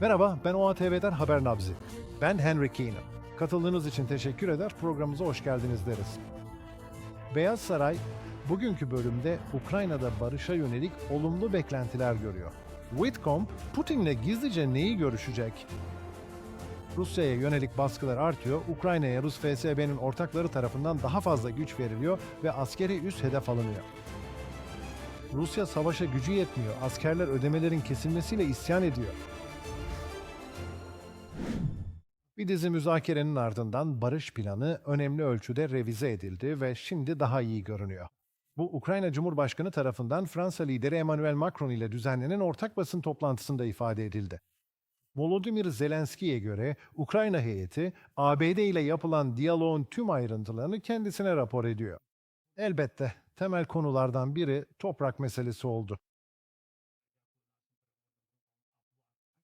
Merhaba, ben OATV'den Haber Nabzi. Ben Henry Keenan. Katıldığınız için teşekkür eder, programımıza hoş geldiniz deriz. Beyaz Saray, bugünkü bölümde Ukrayna'da barışa yönelik olumlu beklentiler görüyor. Whitcomb, Putin'le gizlice neyi görüşecek? Rusya'ya yönelik baskılar artıyor, Ukrayna'ya Rus FSB'nin ortakları tarafından daha fazla güç veriliyor ve askeri üs hedef alınıyor. Rusya savaşa gücü yetmiyor, askerler ödemelerin kesilmesiyle isyan ediyor. Bir dizi müzakerenin ardından barış planı önemli ölçüde revize edildi ve şimdi daha iyi görünüyor. Bu Ukrayna Cumhurbaşkanı tarafından Fransa lideri Emmanuel Macron ile düzenlenen ortak basın toplantısında ifade edildi. Volodymyr Zelenski'ye göre Ukrayna heyeti ABD ile yapılan diyaloğun tüm ayrıntılarını kendisine rapor ediyor. Elbette temel konulardan biri toprak meselesi oldu.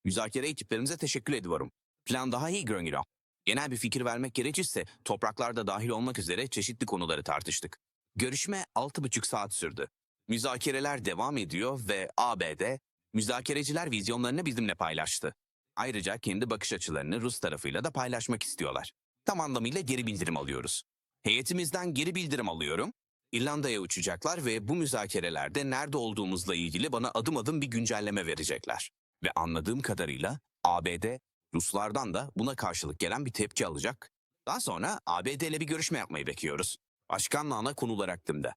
Müzakere ekiplerimize teşekkür ediyorum. Plan daha iyi görünüyor. Genel bir fikir vermek gerekirse topraklarda dahil olmak üzere çeşitli konuları tartıştık. Görüşme 6,5 saat sürdü. Müzakereler devam ediyor ve ABD, müzakereciler vizyonlarını bizimle paylaştı. Ayrıca kendi bakış açılarını Rus tarafıyla da paylaşmak istiyorlar. Tam anlamıyla geri bildirim alıyoruz. Heyetimizden geri bildirim alıyorum. İrlanda'ya uçacaklar ve bu müzakerelerde nerede olduğumuzla ilgili bana adım adım bir güncelleme verecekler. Ve anladığım kadarıyla ABD Ruslardan da buna karşılık gelen bir tepki alacak. Daha sonra ABD ile bir görüşme yapmayı bekliyoruz. Başkanla ana konular hakkında.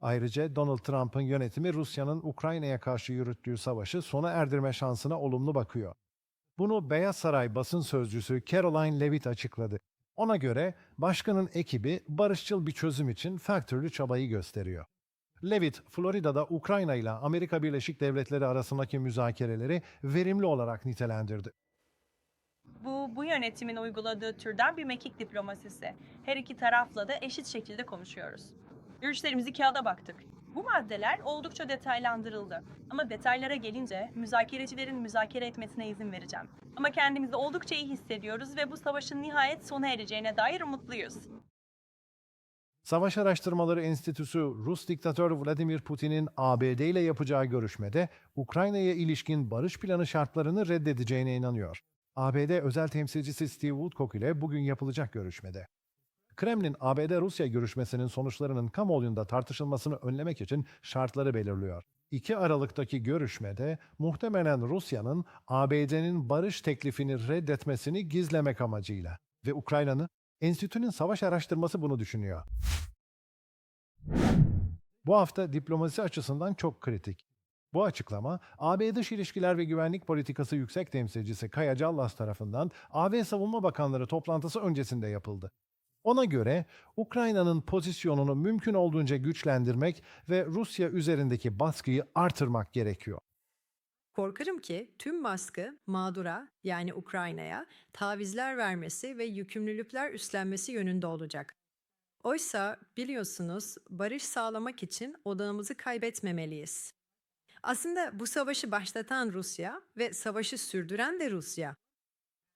Ayrıca Donald Trump'ın yönetimi Rusya'nın Ukrayna'ya karşı yürüttüğü savaşı sona erdirme şansına olumlu bakıyor. Bunu Beyaz Saray basın sözcüsü Caroline Levitt açıkladı. Ona göre başkanın ekibi barışçıl bir çözüm için faktörlü çabayı gösteriyor. Levitt, Florida'da Ukrayna ile Amerika Birleşik Devletleri arasındaki müzakereleri verimli olarak nitelendirdi. Bu, bu yönetimin uyguladığı türden bir mekik diplomasisi. Her iki tarafla da eşit şekilde konuşuyoruz. Görüşlerimizi kağıda baktık. Bu maddeler oldukça detaylandırıldı. Ama detaylara gelince müzakerecilerin müzakere etmesine izin vereceğim. Ama kendimizi oldukça iyi hissediyoruz ve bu savaşın nihayet sona ereceğine dair umutluyuz. Savaş Araştırmaları Enstitüsü Rus diktatör Vladimir Putin'in ABD ile yapacağı görüşmede Ukrayna'ya ilişkin barış planı şartlarını reddedeceğine inanıyor. ABD özel temsilcisi Steve Woodcock ile bugün yapılacak görüşmede. Kremlin, ABD-Rusya görüşmesinin sonuçlarının kamuoyunda tartışılmasını önlemek için şartları belirliyor. 2 Aralık'taki görüşmede muhtemelen Rusya'nın ABD'nin barış teklifini reddetmesini gizlemek amacıyla ve Ukrayna'nın Enstitünün savaş araştırması bunu düşünüyor. Bu hafta diplomasi açısından çok kritik. Bu açıklama, AB Dış İlişkiler ve Güvenlik Politikası Yüksek Temsilcisi Kaya Callas tarafından AB Savunma Bakanları toplantısı öncesinde yapıldı. Ona göre Ukrayna'nın pozisyonunu mümkün olduğunca güçlendirmek ve Rusya üzerindeki baskıyı artırmak gerekiyor. Korkarım ki tüm baskı mağdura yani Ukrayna'ya tavizler vermesi ve yükümlülükler üstlenmesi yönünde olacak. Oysa biliyorsunuz barış sağlamak için odağımızı kaybetmemeliyiz. Aslında bu savaşı başlatan Rusya ve savaşı sürdüren de Rusya.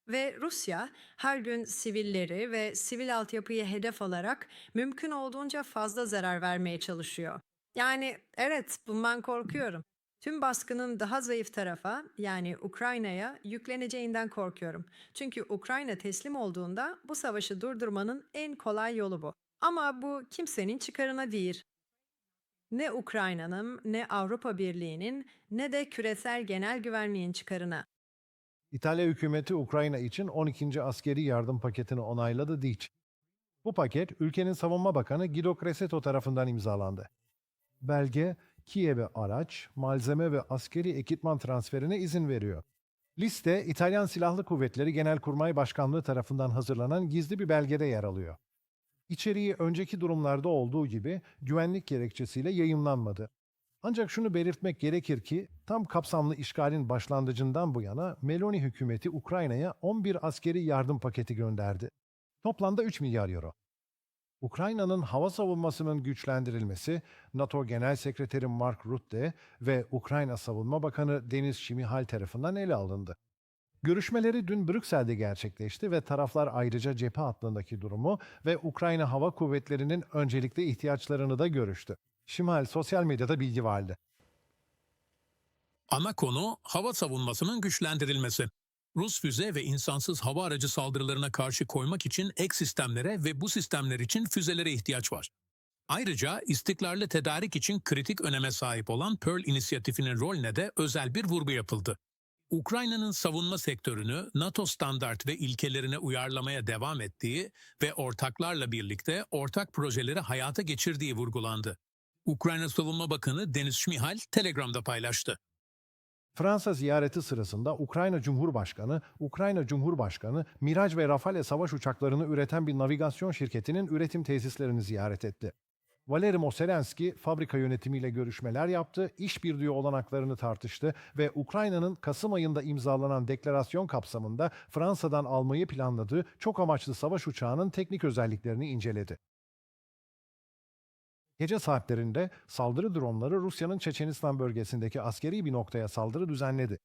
Ve Rusya her gün sivilleri ve sivil altyapıyı hedef alarak mümkün olduğunca fazla zarar vermeye çalışıyor. Yani evet bundan korkuyorum. Tüm baskının daha zayıf tarafa yani Ukrayna'ya yükleneceğinden korkuyorum. Çünkü Ukrayna teslim olduğunda bu savaşı durdurmanın en kolay yolu bu. Ama bu kimsenin çıkarına değil. Ne Ukrayna'nın, ne Avrupa Birliği'nin, ne de küresel genel güvenliğin çıkarına. İtalya hükümeti Ukrayna için 12. askeri yardım paketini onayladı Diç. Bu paket ülkenin savunma bakanı Guido Crosetto tarafından imzalandı. Belge, Kiev'e araç, malzeme ve askeri ekipman transferine izin veriyor. Liste, İtalyan Silahlı Kuvvetleri Genelkurmay Başkanlığı tarafından hazırlanan gizli bir belgede yer alıyor. İçeriği önceki durumlarda olduğu gibi güvenlik gerekçesiyle yayımlanmadı. Ancak şunu belirtmek gerekir ki tam kapsamlı işgalin başlangıcından bu yana Meloni hükümeti Ukrayna'ya 11 askeri yardım paketi gönderdi. Toplamda 3 milyar euro. Ukrayna'nın hava savunmasının güçlendirilmesi, NATO Genel Sekreteri Mark Rutte ve Ukrayna Savunma Bakanı Deniz Şimihal tarafından ele alındı. Görüşmeleri dün Brüksel'de gerçekleşti ve taraflar ayrıca cephe hattındaki durumu ve Ukrayna Hava Kuvvetleri'nin öncelikli ihtiyaçlarını da görüştü. Şimal sosyal medyada bilgi vardı. Ana konu hava savunmasının güçlendirilmesi. Rus füze ve insansız hava aracı saldırılarına karşı koymak için ek sistemlere ve bu sistemler için füzelere ihtiyaç var. Ayrıca istikrarlı tedarik için kritik öneme sahip olan Pearl inisiyatifinin rolüne de özel bir vurgu yapıldı. Ukrayna'nın savunma sektörünü NATO standart ve ilkelerine uyarlamaya devam ettiği ve ortaklarla birlikte ortak projeleri hayata geçirdiği vurgulandı. Ukrayna Savunma Bakanı Deniz Şmihal Telegram'da paylaştı. Fransa ziyareti sırasında Ukrayna Cumhurbaşkanı, Ukrayna Cumhurbaşkanı Miraj ve Rafale savaş uçaklarını üreten bir navigasyon şirketinin üretim tesislerini ziyaret etti. Valeri Moselenski fabrika yönetimiyle görüşmeler yaptı, işbirliği olanaklarını tartıştı ve Ukrayna'nın Kasım ayında imzalanan deklarasyon kapsamında Fransa'dan almayı planladığı çok amaçlı savaş uçağının teknik özelliklerini inceledi. Gece saatlerinde saldırı dronları Rusya'nın Çeçenistan bölgesindeki askeri bir noktaya saldırı düzenledi.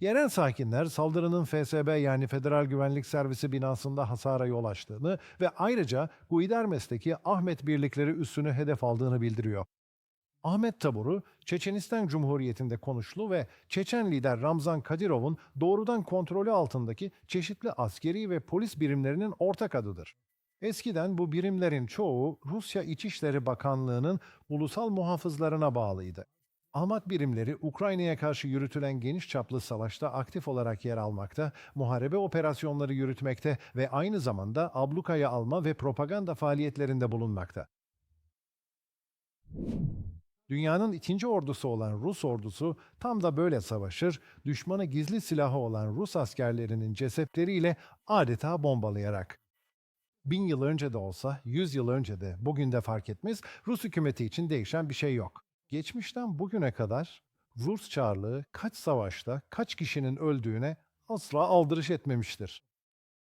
Yerel sakinler saldırının FSB yani Federal Güvenlik Servisi binasında hasara yol açtığını ve ayrıca Guidermes'teki Ahmet birlikleri üssünü hedef aldığını bildiriyor. Ahmet taburu Çeçenistan Cumhuriyeti'nde konuşlu ve Çeçen lider Ramzan Kadirov'un doğrudan kontrolü altındaki çeşitli askeri ve polis birimlerinin ortak adıdır. Eskiden bu birimlerin çoğu Rusya İçişleri Bakanlığı'nın ulusal muhafızlarına bağlıydı. Ahmak birimleri Ukrayna'ya karşı yürütülen geniş çaplı savaşta aktif olarak yer almakta, muharebe operasyonları yürütmekte ve aynı zamanda ablukaya alma ve propaganda faaliyetlerinde bulunmakta. Dünyanın ikinci ordusu olan Rus ordusu tam da böyle savaşır, düşmanı gizli silahı olan Rus askerlerinin cesetleriyle adeta bombalayarak. Bin yıl önce de olsa, yüz yıl önce de, bugün de fark etmez, Rus hükümeti için değişen bir şey yok. Geçmişten bugüne kadar Rus çarlığı kaç savaşta, kaç kişinin öldüğüne asla aldırış etmemiştir.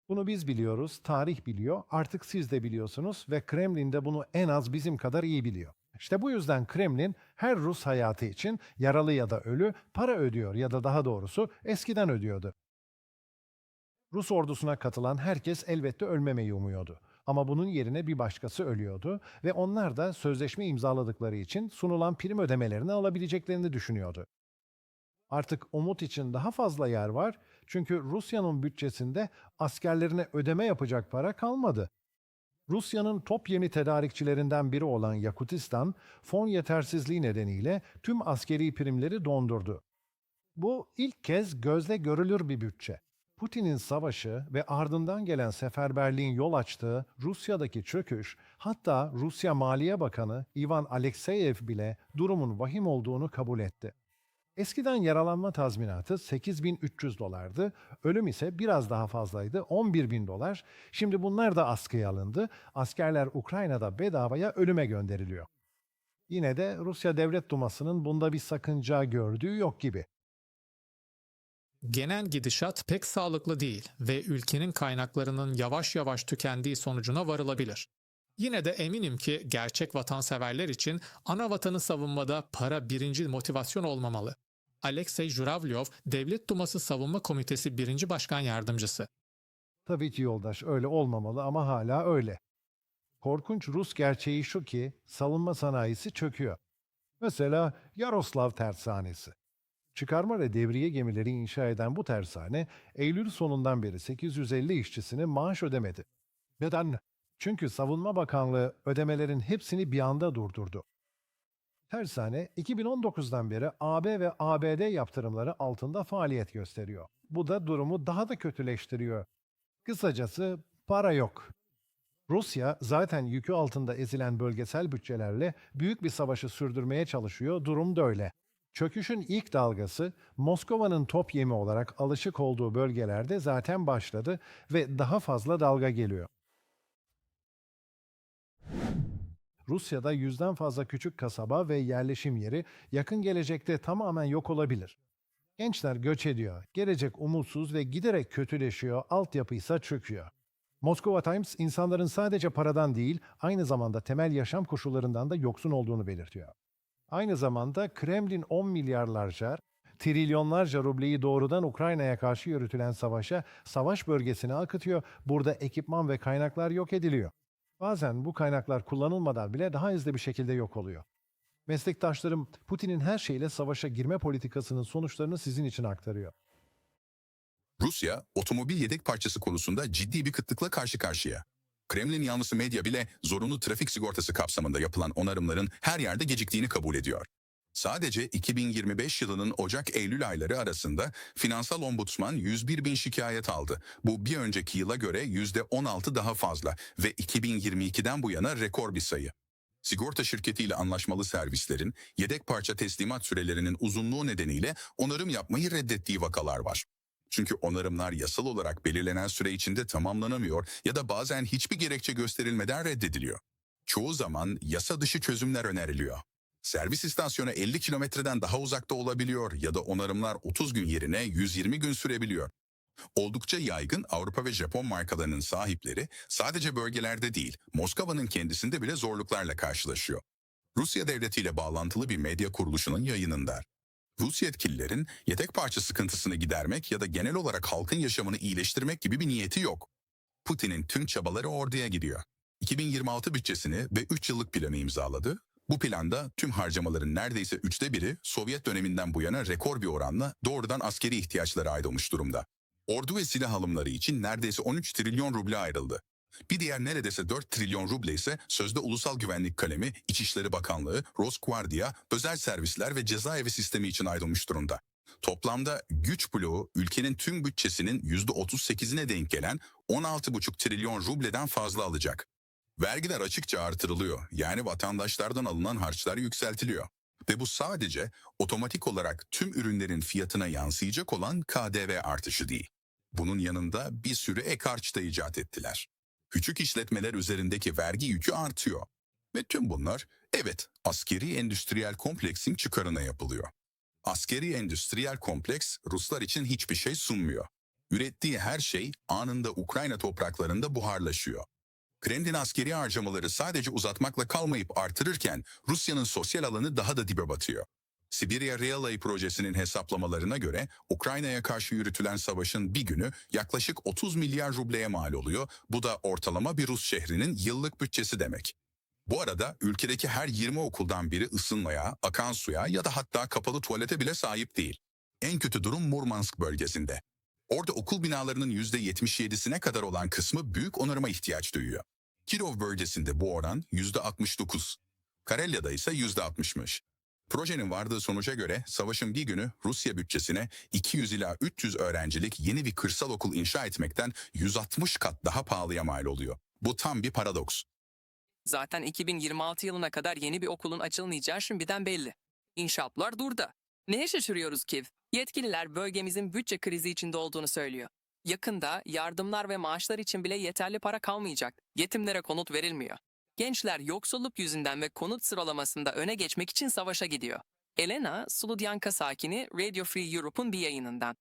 Bunu biz biliyoruz, tarih biliyor, artık siz de biliyorsunuz ve Kremlin de bunu en az bizim kadar iyi biliyor. İşte bu yüzden Kremlin her Rus hayatı için yaralı ya da ölü para ödüyor ya da daha doğrusu eskiden ödüyordu. Rus ordusuna katılan herkes elbette ölmemeyi umuyordu. Ama bunun yerine bir başkası ölüyordu ve onlar da sözleşme imzaladıkları için sunulan prim ödemelerini alabileceklerini düşünüyordu. Artık umut için daha fazla yer var çünkü Rusya'nın bütçesinde askerlerine ödeme yapacak para kalmadı. Rusya'nın top yemi tedarikçilerinden biri olan Yakutistan, fon yetersizliği nedeniyle tüm askeri primleri dondurdu. Bu ilk kez gözle görülür bir bütçe. Putin'in savaşı ve ardından gelen seferberliğin yol açtığı Rusya'daki çöküş, hatta Rusya Maliye Bakanı Ivan Alekseyev bile durumun vahim olduğunu kabul etti. Eskiden yaralanma tazminatı 8300 dolardı, ölüm ise biraz daha fazlaydı 11 bin dolar. Şimdi bunlar da askıya alındı, askerler Ukrayna'da bedavaya ölüme gönderiliyor. Yine de Rusya Devlet Duması'nın bunda bir sakınca gördüğü yok gibi genel gidişat pek sağlıklı değil ve ülkenin kaynaklarının yavaş yavaş tükendiği sonucuna varılabilir. Yine de eminim ki gerçek vatanseverler için ana vatanı savunmada para birinci motivasyon olmamalı. Alexey Juravlyov, Devlet Duması Savunma Komitesi birinci başkan yardımcısı. Tabii ki yoldaş öyle olmamalı ama hala öyle. Korkunç Rus gerçeği şu ki savunma sanayisi çöküyor. Mesela Yaroslav tersanesi. Çıkarma ve devriye gemileri inşa eden bu tersane Eylül sonundan beri 850 işçisine maaş ödemedi. Neden? Çünkü Savunma Bakanlığı ödemelerin hepsini bir anda durdurdu. Tersane 2019'dan beri AB ve ABD yaptırımları altında faaliyet gösteriyor. Bu da durumu daha da kötüleştiriyor. Kısacası para yok. Rusya zaten yükü altında ezilen bölgesel bütçelerle büyük bir savaşı sürdürmeye çalışıyor. Durum da öyle. Çöküşün ilk dalgası Moskova'nın top yemi olarak alışık olduğu bölgelerde zaten başladı ve daha fazla dalga geliyor. Rusya'da yüzden fazla küçük kasaba ve yerleşim yeri yakın gelecekte tamamen yok olabilir. Gençler göç ediyor, gelecek umutsuz ve giderek kötüleşiyor, altyapı ise çöküyor. Moskova Times insanların sadece paradan değil, aynı zamanda temel yaşam koşullarından da yoksun olduğunu belirtiyor. Aynı zamanda Kremlin 10 milyarlarca, trilyonlarca rubleyi doğrudan Ukrayna'ya karşı yürütülen savaşa, savaş bölgesine akıtıyor. Burada ekipman ve kaynaklar yok ediliyor. Bazen bu kaynaklar kullanılmadan bile daha hızlı bir şekilde yok oluyor. Meslektaşlarım Putin'in her şeyle savaşa girme politikasının sonuçlarını sizin için aktarıyor. Rusya, otomobil yedek parçası konusunda ciddi bir kıtlıkla karşı karşıya. Kremlin yanlısı medya bile zorunlu trafik sigortası kapsamında yapılan onarımların her yerde geciktiğini kabul ediyor. Sadece 2025 yılının Ocak-Eylül ayları arasında finansal ombudsman 101 bin şikayet aldı. Bu bir önceki yıla göre %16 daha fazla ve 2022'den bu yana rekor bir sayı. Sigorta şirketiyle anlaşmalı servislerin yedek parça teslimat sürelerinin uzunluğu nedeniyle onarım yapmayı reddettiği vakalar var. Çünkü onarımlar yasal olarak belirlenen süre içinde tamamlanamıyor ya da bazen hiçbir gerekçe gösterilmeden reddediliyor. Çoğu zaman yasa dışı çözümler öneriliyor. Servis istasyonu 50 kilometreden daha uzakta olabiliyor ya da onarımlar 30 gün yerine 120 gün sürebiliyor. Oldukça yaygın Avrupa ve Japon markalarının sahipleri sadece bölgelerde değil, Moskova'nın kendisinde bile zorluklarla karşılaşıyor. Rusya devletiyle bağlantılı bir medya kuruluşunun yayınında. Rus yetkililerin yedek parça sıkıntısını gidermek ya da genel olarak halkın yaşamını iyileştirmek gibi bir niyeti yok. Putin'in tüm çabaları orduya gidiyor. 2026 bütçesini ve 3 yıllık planı imzaladı. Bu planda tüm harcamaların neredeyse üçte biri Sovyet döneminden bu yana rekor bir oranla doğrudan askeri ihtiyaçlara ayrılmış durumda. Ordu ve silah alımları için neredeyse 13 trilyon ruble ayrıldı. Bir diğer neredeyse 4 trilyon ruble ise sözde ulusal güvenlik kalemi, İçişleri Bakanlığı, Rosgvardia, özel servisler ve cezaevi sistemi için ayrılmış durumda. Toplamda güç bloğu ülkenin tüm bütçesinin %38'ine denk gelen 16,5 trilyon rubleden fazla alacak. Vergiler açıkça artırılıyor. Yani vatandaşlardan alınan harçlar yükseltiliyor. Ve bu sadece otomatik olarak tüm ürünlerin fiyatına yansıyacak olan KDV artışı değil. Bunun yanında bir sürü ek harç da icat ettiler. Küçük işletmeler üzerindeki vergi yükü artıyor. Ve tüm bunlar evet askeri endüstriyel kompleksin çıkarına yapılıyor. Askeri endüstriyel kompleks Ruslar için hiçbir şey sunmuyor. Ürettiği her şey anında Ukrayna topraklarında buharlaşıyor. Kremlin askeri harcamaları sadece uzatmakla kalmayıp artırırken Rusya'nın sosyal alanı daha da dibe batıyor. Sibirya Relay projesinin hesaplamalarına göre Ukrayna'ya karşı yürütülen savaşın bir günü yaklaşık 30 milyar rubleye mal oluyor. Bu da ortalama bir Rus şehrinin yıllık bütçesi demek. Bu arada ülkedeki her 20 okuldan biri ısınmaya, akan suya ya da hatta kapalı tuvalete bile sahip değil. En kötü durum Murmansk bölgesinde. Orada okul binalarının %77'sine kadar olan kısmı büyük onarıma ihtiyaç duyuyor. Kirov bölgesinde bu oran %69. Karelya'da ise %60'mış. Projenin vardığı sonuca göre savaşın bir günü Rusya bütçesine 200 ila 300 öğrencilik yeni bir kırsal okul inşa etmekten 160 kat daha pahalıya mal oluyor. Bu tam bir paradoks. Zaten 2026 yılına kadar yeni bir okulun açılmayacağı şimdiden belli. İnşaatlar durdu. Neye şaşırıyoruz Kiv? Yetkililer bölgemizin bütçe krizi içinde olduğunu söylüyor. Yakında yardımlar ve maaşlar için bile yeterli para kalmayacak. Yetimlere konut verilmiyor. Gençler yoksulluk yüzünden ve konut sıralamasında öne geçmek için savaşa gidiyor. Elena, Sludyanka sakini Radio Free Europe'un bir yayınından.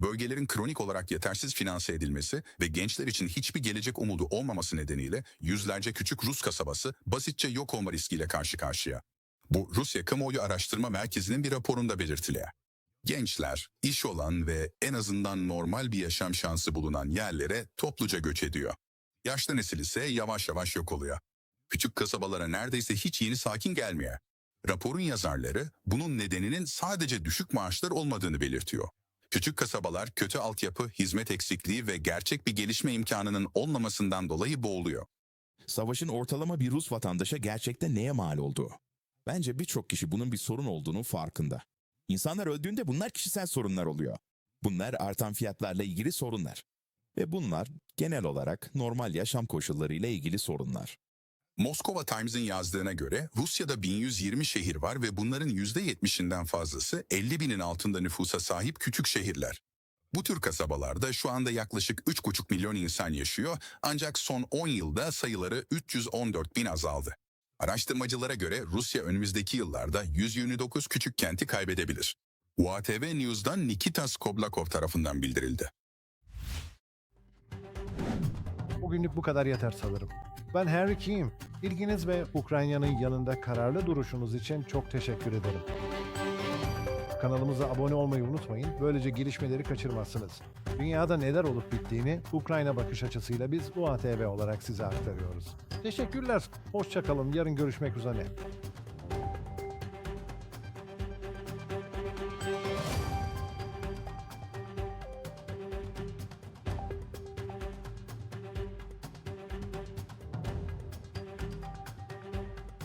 Bölgelerin kronik olarak yetersiz finanse edilmesi ve gençler için hiçbir gelecek umudu olmaması nedeniyle yüzlerce küçük Rus kasabası basitçe yok olma riskiyle karşı karşıya. Bu Rusya Kamuoyu Araştırma Merkezi'nin bir raporunda belirtiliyor. Gençler, iş olan ve en azından normal bir yaşam şansı bulunan yerlere topluca göç ediyor. Yaşlı nesil ise yavaş yavaş yok oluyor. Küçük kasabalara neredeyse hiç yeni sakin gelmiyor. Raporun yazarları bunun nedeninin sadece düşük maaşlar olmadığını belirtiyor. Küçük kasabalar kötü altyapı, hizmet eksikliği ve gerçek bir gelişme imkanının olmamasından dolayı boğuluyor. Savaşın ortalama bir Rus vatandaşa gerçekten neye mal olduğu. Bence birçok kişi bunun bir sorun olduğunu farkında. İnsanlar öldüğünde bunlar kişisel sorunlar oluyor. Bunlar artan fiyatlarla ilgili sorunlar. Ve bunlar genel olarak normal yaşam koşullarıyla ilgili sorunlar. Moskova Times'in yazdığına göre Rusya'da 1120 şehir var ve bunların %70'inden fazlası 50 binin altında nüfusa sahip küçük şehirler. Bu tür kasabalarda şu anda yaklaşık 3,5 milyon insan yaşıyor ancak son 10 yılda sayıları 314 bin azaldı. Araştırmacılara göre Rusya önümüzdeki yıllarda 129 küçük kenti kaybedebilir. UATV News'dan Nikita Skoblakov tarafından bildirildi. Bugünlük bu kadar yeter sanırım. Ben Harry Kim. İlginiz ve Ukrayna'nın yanında kararlı duruşunuz için çok teşekkür ederim. Kanalımıza abone olmayı unutmayın. Böylece gelişmeleri kaçırmazsınız. Dünyada neler olup bittiğini Ukrayna bakış açısıyla biz UATV olarak size aktarıyoruz. Teşekkürler. Hoşçakalın. Yarın görüşmek üzere.